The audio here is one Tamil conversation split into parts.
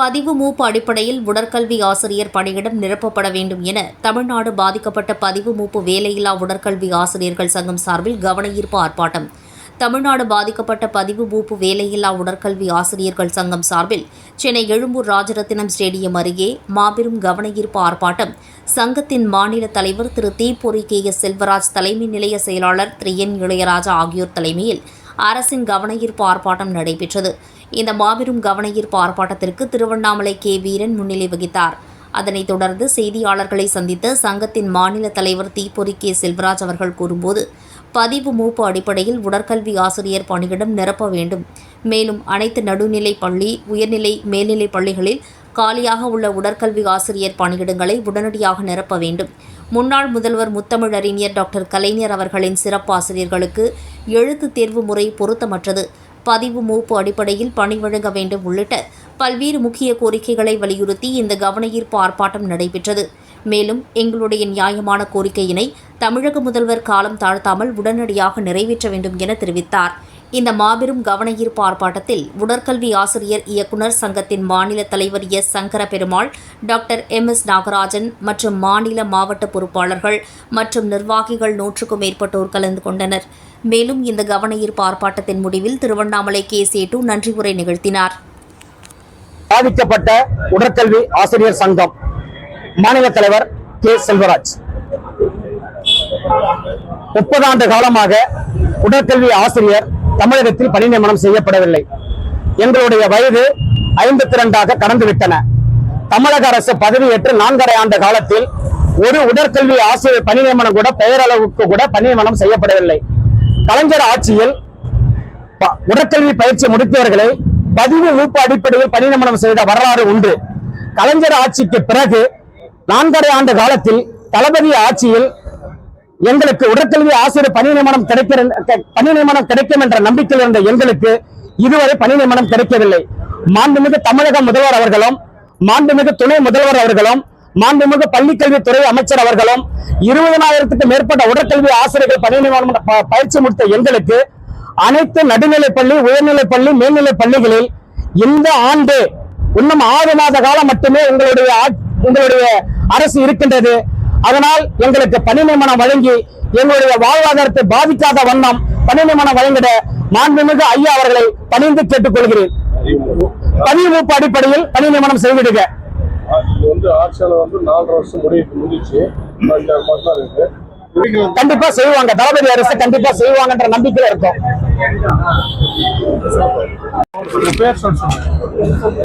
பதிவு மூப்பு அடிப்படையில் உடற்கல்வி ஆசிரியர் பணியிடம் நிரப்பப்பட வேண்டும் என தமிழ்நாடு பாதிக்கப்பட்ட பதிவு மூப்பு வேலையில்லா உடற்கல்வி ஆசிரியர்கள் சங்கம் சார்பில் கவனஈர்ப்பு ஆர்ப்பாட்டம். தமிழ்நாடு பாதிக்கப்பட்ட பதிவு மூப்பு வேலையில்லா உடற்கல்வி ஆசிரியர்கள் சங்கம் சார்பில் சென்னை எழும்பூர் ராஜரத்தினம் ஸ்டேடியம் அருகே மாபெரும் கவனஈர்ப்பு ஆர்ப்பாட்டம். சங்கத்தின் மாநில தலைவர் திரு தீப்பொறி கே எஸ் செல்வராஜ் தலைமை நிலைய செயலாளர் திரு என் இளையராஜா ஆகியோர் தலைமையில் அரசின் கவனஈர்ப்பு ஆர்ப்பாட்டம் நடைபெற்றது. இந்த மாபெரும் கவனஈர்ப்பு ஆர்ப்பாட்டத்திற்கு திருவண்ணாமலை கே. வீரன் முன்னிலை வகித்தார். அதனைத் தொடர்ந்து செய்தியாளர்களை சந்தித்த சங்கத்தின் மாநில தலைவர் தீப்பொறி கே. செல்வராஜ் அவர்கள் கூறும்போது பதிவு மூப்பு அடிப்படையில் உடற்கல்வி ஆசிரியர் பணியிடம் நிரப்ப வேண்டும். மேலும் அனைத்து நடுநிலை பள்ளி உயர்நிலை மேல்நிலை பள்ளிகளில் காலியாக உள்ள உடற்கல்வி ஆசிரியர் பணியிடங்களை உடனடியாக நிரப்ப வேண்டும். முன்னாள் முதல்வர் முத்தமிழறிஞர் டாக்டர் கலைஞர் அவர்களின் சிறப்பு ஆசிரியர்களுக்கு தேர்வு முறை பொருத்தமற்றது. பதிவு மூப்பு அடிப்படையில் பணி வழங்க வேண்டும் உள்ளிட்ட பல்வேறு முக்கிய கோரிக்கைகளை வலியுறுத்தி இந்த கவனஈர்ப்பு ஆர்ப்பாட்டம் நடைபெற்றது. மேலும் எங்களுடைய நியாயமான கோரிக்கையினை தமிழக முதல்வர் காலம் தாழ்த்தாமல் உடனடியாக நிறைவேற்ற வேண்டும் என தெரிவித்தார். இந்த மாபெரும் கவனஈர்ப்பு ஆர்ப்பாட்டத்தில் உடற்கல்வி ஆசிரியர் இயக்குநர் சங்கத்தின் மாநில தலைவர் S. Sankara Perumal doctor M. S. Nagarajan மற்றும் மாநில மாவட்ட பொறுப்பாளர்கள் மற்றும் நிர்வாகிகள் நூற்றுக்கும் மேற்பட்டோர் கலந்து கொண்டனர். மேலும் இந்த கவனஈர்ப்பு ஆர்ப்பாட்டத்தின் முடிவில் திருவண்ணாமலை கே. சேட்டு நன்றி உரை நிகழ்த்தினார். பாதிக்கப்பட்ட உடற்கல்வி ஆசிரியர் சங்கம் மாநில தலைவர் கே. செல்வராஜ். முப்பது ஆண்டு காலமாக உடற்கல்வி ஆசிரியர் தமிழகத்தில் பணி நியமனம் செய்யப்படவில்லை. எங்களுடைய வயது ஐம்பத்தி இரண்டாக கடந்து விட்டன தமிழக அரசு பதவியேற்று நான்கரை ஆண்டு காலத்தில் ஒரு உடற்கல்வி ஆசிரியர் பணி நியமனம் கூட பெயரளவுக்கு கூட பணி நியமனம் செய்யப்படவில்லை. கலைஞர் ஆட்சியில் உடற்கல்வி பயிற்சி முடித்தவர்களை பதிவு ஊப்பு அடிப்படையில் பணி நியமனம் செய்த வரலாறு உண்டு. கலைஞர் ஆட்சிக்கு பிறகு நான்கரை ஆண்டு காலத்தில் தளபதி ஆட்சியில் எங்களுக்கு உடற்கல்வி ஆசிரியர் பணி நியமனம் கிடைக்கிற பணி நியமனம் கிடைக்கும் என்ற நம்பிக்கையில் இருந்த எங்களுக்கு இதுவரை பணி நியமனம் கிடைக்கவில்லை. மாண்புமிகு தமிழக முதல்வர் அவர்களும் மாண்புமிகு துணை முதல்வர் அவர்களும் மாண்புமிகு பள்ளிக்கல்வித்துறை அமைச்சர் அவர்களும் இருபதனாயிரத்துக்கு மேற்பட்ட உடற்கல்வி ஆசிரியர்கள் பணி நியமனம் பயிற்சி முடித்த எங்களுக்கு அனைத்து நடுநிலை பள்ளி உயர்நிலை பள்ளி மேல்நிலைப் பள்ளிகளில் இந்த ஆண்டு இன்னும் ஆறு மாத காலம் மட்டுமே உங்களுடைய உங்களுடைய அரசு இருக்கின்றது. அதனால் எங்களுக்கு பணி நியமனம் வழங்கி எங்களுடைய வாழ்வாதாரத்தை பாதிக்காத வண்ணம் பணி நியமனம் வழங்கிட மாண்புமிகு ஐயா அவர்களை பணிந்து கேட்டுக்கொள்கிறேன். பணி மூப்பு அடிப்படையில் பணி நியமனம் செய்திடுக. வந்து ஆட்சியாளர் வந்து நாலரை வருஷம் முடிச்சு கண்டிப்பா செய்வாங்க. தளபதி அரசு கண்டிப்பா செய்வாங்கன்ற நம்பிக்கையில இருக்கும்.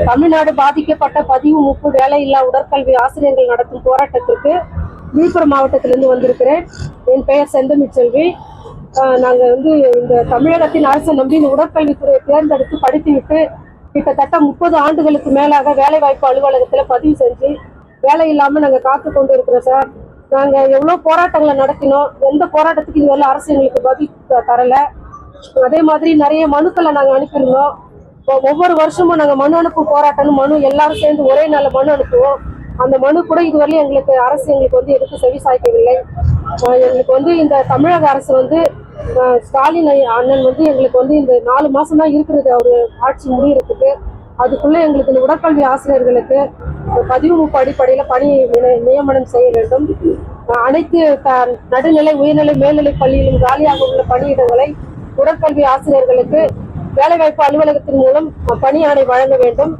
தமிழ்நாடு பாதிக்கப்பட்ட பதிவு முப்பு வேலையில்லா உடற்கல்வி ஆசிரியர்கள் நடத்தும் போராட்டத்திற்கு விழுப்புரம் மாவட்டத்திலிருந்து வந்திருக்கிறேன். என் பெயர் செந்தமிழ் செல்வி. நாங்கள் வந்து இந்த தமிழகத்தின் அரசை நம்பி இந்த உடற்கல்வித்துறையை தேர்ந்தெடுத்து படித்துவிட்டு கிட்டத்தட்ட முப்பது ஆண்டுகளுக்கு மேலாக வேலைவாய்ப்பு அலுவலகத்தில் பதிவு செஞ்சு வேலை இல்லாமல் நாங்கள் காத்து கொண்டு இருக்கிறோம் சார். நாங்கள் எவ்வளோ போராட்டங்களை நடத்தினோம் எந்த போராட்டத்துக்கு இதுவரை அரசு எங்களுக்கு பதில் தரலை. அதே மாதிரி நிறைய மனுக்களை நாங்க அனுப்பியிருந்தோம். ஒவ்வொரு வருஷமும் நாங்க மனு அனுப்பும் போராட்டம் மனு எல்லாரும் சேர்ந்து ஒரே நாள்ல மனு அனுப்புவோம். அந்த மனு கூட இதுவரையும் எங்களுக்கு அரசு எங்களுக்கு வந்து எடுத்து செவி சாய்க்கவில்லை. எங்களுக்கு வந்து இந்த தமிழக அரசு வந்து ஆஹ் ஸ்டாலின் அண்ணன் வந்து எங்களுக்கு வந்து இந்த நாலு மாசம் தான் இருக்கிறது அவர் ஆட்சி முடியறதுக்கு. அதுக்குள்ள எங்களுக்கு இந்த உடற்கல்வி ஆசிரியர்களுக்கு பதிவு மூப்பு அடிப்படையில பணி நியமனம் செய்ய வேண்டும். அனைத்து நடுநிலை உயர்நிலை மேல்நிலை பள்ளியிலும் காலியாக உள்ள பணியிடங்களை உடற்கல்வி ஆசிரியர்களுக்கு வேலைவாய்ப்பு அலுவலகத்தின் மூலம் பணி ஆணை வழங்க வேண்டும்.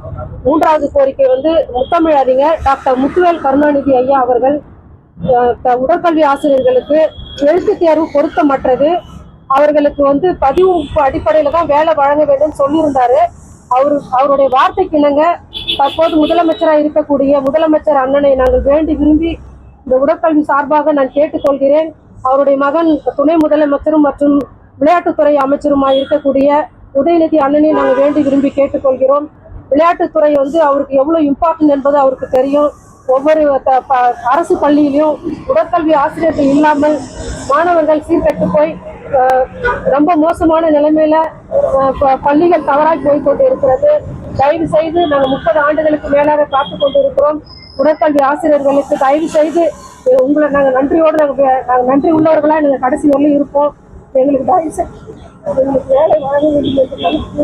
மூன்றாவது கோரிக்கை வந்து முத்தமிழ் அறிஞர் டாக்டர் முத்துவேல் கருணாநிதி ஐயா அவர்கள் உடற்கல்வி ஆசிரியர்களுக்கு எழுத்து தேர்வு பொருத்தமற்றது. அவர்களுக்கு வந்து பதிவு அடிப்படையில தான் வேலை வழங்க வேண்டும் சொல்லியிருந்தாரு. அவரு அவருடைய வார்த்தைக்கு இணங்க தற்போது முதலமைச்சராக இருக்கக்கூடிய முதலமைச்சர் அண்ணனை நாங்கள் வேண்டி விரும்பி இந்த உடற்கல்வி சார்பாக நான் கேட்டுக்கொள்கிறேன். அவருடைய மகன் துணை முதலமைச்சரும் மற்றும் விளையாட்டுத்துறை அமைச்சருமாய் இருக்கக்கூடிய உதயநிதி அண்ணனை நாங்கள் வேண்டி விரும்பி கேட்டுக்கொள்கிறோம். விளையாட்டுத்துறை வந்து அவருக்கு எவ்வளோ இம்பார்ட்டன்ட் என்பது அவருக்கு தெரியும். ஒவ்வொரு த- ப- அரசு பள்ளியிலையும் உடற்கல்வி ஆசிரியர்கள் இல்லாமல் மாணவர்கள் சீர்கட்டு போய் ரொம்ப மோசமான நிலைமையில ப- பள்ளிகள் தவறாக போய் கொண்டு இருக்கிறது தயவு செய்து நாங்கள் முப்பது ஆண்டுகளுக்கு மேலாக காத்து கொண்டு இருக்கிறோம் உடற்கல்வி ஆசிரியர்களுக்கு தயவு செய்து உங்களை நாங்கள் நன்றியோடு நாங்கள் நாங்கள் நன்றி உள்ளவர்களாக நாங்கள் கடைசி வரலும் இருப்போம். எங்களுக்கு தயவு செய்து எங்களுக்கு வேலை வழங்க வேண்டும்